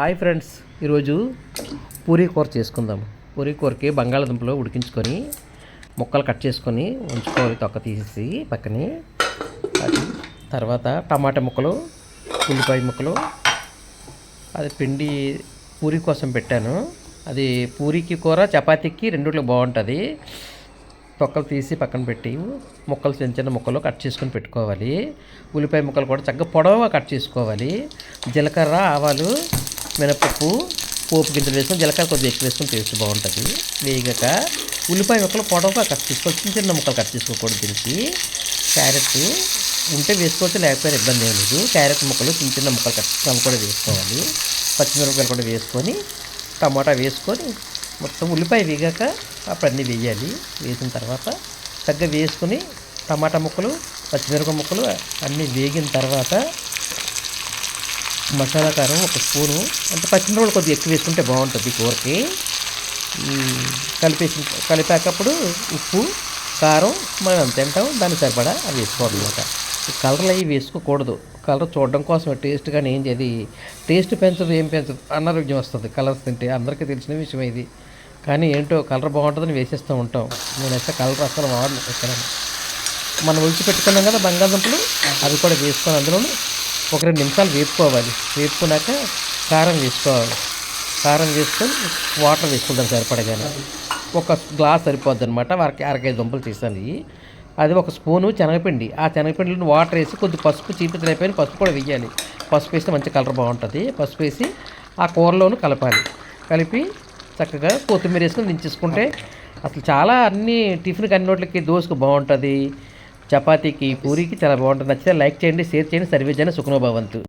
Hi friends ఈరోజు పూరీ కూర చేసుకుందాం పూరీ కూరకి బంగాళదుంపలు ఉడికించుకొని ముక్కలు కట్ చేసుకొని ఉంచుకోవాలి తొక్క తీసేసి పక్కనే. అది తర్వాత టమాటా ముక్కలు ఉల్లిపాయ ముక్కలు అది పిండి పూరీ కోసం పెట్టాను. అది పూరీకి కూర చపాతీకి రెండుట్లో బాగుంటుంది. తొక్కలు తీసి పక్కన పెట్టి ముక్కలు చిన్న చిన్న ముక్కలు కట్ చేసుకొని పెట్టుకోవాలి. ఉల్లిపాయ ముక్కలు కూడా చక్కగా పొడవుగా కట్ చేసుకోవాలి. జీలకర్ర ఆవాలు మినపప్పు పోపు గింజలు వేసుకొని జీలకర్ర కొద్దిగా ఎక్కువ వేసుకొని టేస్ట్ బాగుంటుంది. వేగాక ఉల్లిపాయ ముక్కలు పొడవుగా కట్ చేసుకోవాలి. చిన్న చిన్న ముక్కలు కట్ చేసుకోకూడదు దీనికి. క్యారెట్ ఉంటే వేసుకోవచ్చు లేకపోయినా ఇబ్బంది ఏం లేదు. క్యారెట్ ముక్కలు చిన్న చిన్న ముక్కలు కట్ అవి కూడా వేసుకోవాలి. పచ్చిమిరపకాయలు కూడా వేసుకొని టమాటా వేసుకొని మొత్తం ఉల్లిపాయ వేగాక అప్పుడు అన్నీ వేయాలి. వేసిన తర్వాత చక్కగా వేసుకొని టమాటా ముక్కలు పచ్చిమిరపకాయ ముక్కలు అన్నీ వేగిన తర్వాత మసాలా కారం ఒక స్పూను అంటే పచ్చిమిరపకాయలు కొద్దిగా ఎక్కువ వేసుకుంటే బాగుంటుంది కూరకి. కలిపేసి కలిపాకప్పుడు ఉప్పు కారం మనం ఎంత తింటాం దానికి సరిపడా అవి వేసుకోవాలి అనమాట కలర్లు అవి వేసుకోకూడదు. కలర్ చూడడం కోసం టేస్ట్ కానీ ఏం చేయదు. టేస్ట్ పెంచదు ఏం పెంచదు అనారోగ్యం వస్తుంది. కలర్స్ తింటే అందరికీ తెలిసిన విషయం ఇది. కానీ ఏంటో కలర్ బాగుంటుందని వేసేస్తూ ఉంటాం. నేనైతే కలర్ అసలు వాడను ఎక్కడ మనం ఒలిచి పెట్టుకున్నాం కదా బంగాళదుంపలు అవి కూడా వేసుకొని అందులోనూ ఒక రెండు నిమిషాలు వేపుకోవాలి. వేపుకున్నాక కారం వేసుకోవాలి. కారం వేసుకొని వాటర్ వేసుకుంటాం సరిపడగానే. ఒక గ్లాస్ సరిపోద్ది అనమాట వారికి అరకేజీ దుంపలు తీసాను అది ఒక స్పూను శనగపిండి. ఆ శనగపిండిలో వాటర్ వేసి కొద్ది పసుపు చీపితలు పసుపు కూడా వేయాలి. పసుపు వేస్తే మంచి కలర్ బాగుంటుంది. పసుపు వేసి ఆ కూరలోను కలపాలి. కలిపి చక్కగా కొత్తిమీర వేసుకొని దించేసుకుంటే అసలు చాలా అన్ని టిఫిన్కి అన్ని నోట్లకి దోశకు బాగుంటుంది. చపాతీకి పూరికి చాలా బాగుంటుంది. నచ్చితే లైక్ చేయండి షేర్ చేయండి. సర్వీస్ చేయండి సుఖనోభవంతు.